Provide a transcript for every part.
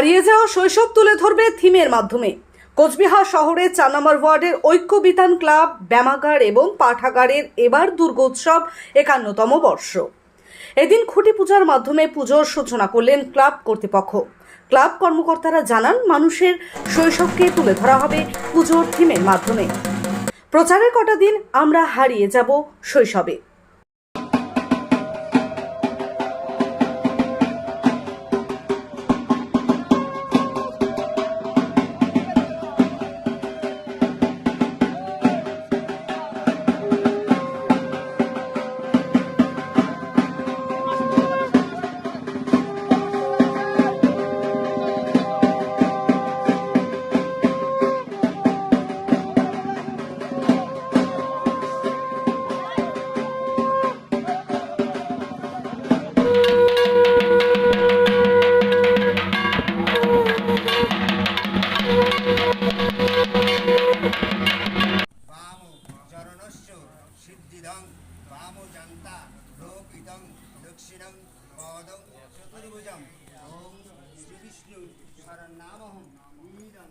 হারিয়ে যাওয়া শৈশব তুলে ধরবে থিমের মাধ্যমে। কোচবিহার শহরের চার নম্বর ওয়ার্ডের ঐক্য বিতান ক্লাব, ব্যামাগার এবং পাঠাগারের এবার দুর্গোৎসব একান্নতম বর্ষ। এদিন খুঁটি পূজার মাধ্যমে পুজোর সূচনা করলেন ক্লাব কর্তৃপক্ষ। ক্লাব কর্মকর্তারা জানান, মানুষের শৈশবকে তুলে ধরা হবে পুজোর থিমের মাধ্যমে। প্রচারের কটা দিন আমরা হারিয়ে যাব শৈশবে। वामो जन्ता लोकितं दक्षिणं पदं चतुर्भुजं ॐ श्रीविष्णु शरणनामहं नीलं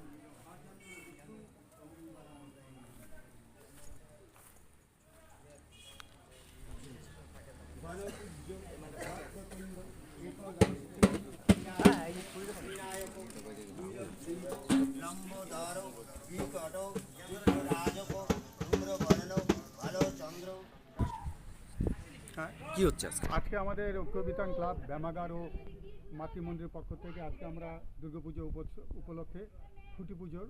লম্বোদর বিকট কি হচ্ছে আজকে? আজকে আমাদের ঐক্যবিতান ক্লাব ব্যামাগার ও মাতৃ মন্দিরের পক্ষ থেকে আজকে আমরা দুর্গাপুজো উপস- উপলক্ষে খুঁটি পুজোর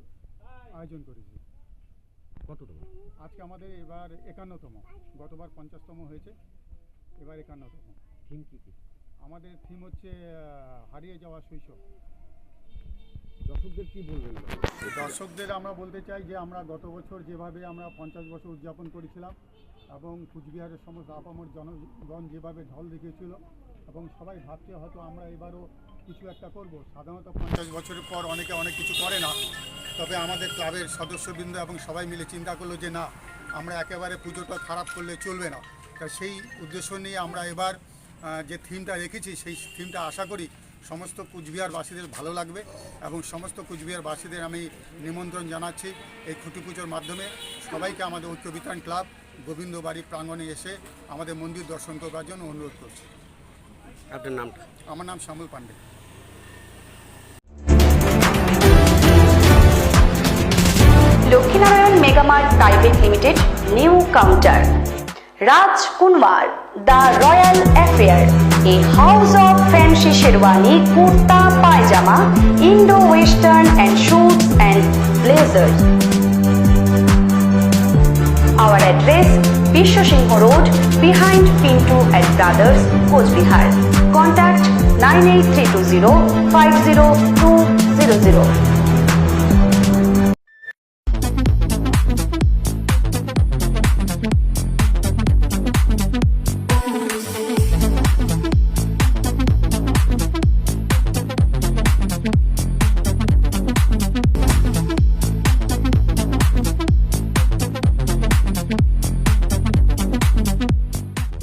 আয়োজন করেছি। কতটুকু আজকে আমাদের এবার একান্নতম গতবার পঞ্চাশতম হয়েছে এবার একান্নতম। থিম কি কি? আমাদের থিম হচ্ছে হারিয়ে যাওয়া শৈশব। দর্শকদের কি বলবেন? দর্শকদের আমরা বলতে চাই যে আমরা গত বছর যেভাবে আমরা পঞ্চাশ বছর উদযাপন করেছিলাম এবং কুচবিহারের সমস্ত আপামর জনগণ যেভাবে ঢল দেখিয়েছিল এবং সবাই ভাবছে হয়তো আমরা এবারও কিছু একটা করব। সাধারণত পঞ্চাশ বছরের পর অনেকে অনেক কিছু করে না। তবে আমাদের ক্লাবের সদস্যবৃন্দ এবং সবাই মিলে চিন্তা করল যে না, আমরা একেবারে পুজোটা খারাপ করলে চলবে না। তা সেই উদ্দেশ্য নিয়ে আমরা এবার যে থিমটা রেখেছি, সেই থিমটা আশা করি সমস্ত কুচবিহারবাসীদের ভালো লাগবে এবং সমস্ত কুচবিহারবাসীদের আমি নিমন্ত্রণ জানাচ্ছি এই খুঁটি পুজোর মাধ্যমে। সবাইকে আমাদের ঐক্য বিতান ক্লাব গোবিন্দ বাড়ি প্রাঙ্গণে এসে আমাদের মন্দির দর্শন করবার জন্য অনুরোধ করছি। আপনার নামটা? আমার নাম Shyamal Pandey. Lakshminarayan Megamart private limited new counter. Raj Kunwar the royal affair. A house of fancy sherwani kurta pyjama Indo western and suits and blazers Our address Bisho Singh Road behind Pinto and Brothers, Coachbihar. Contact 98320 50200.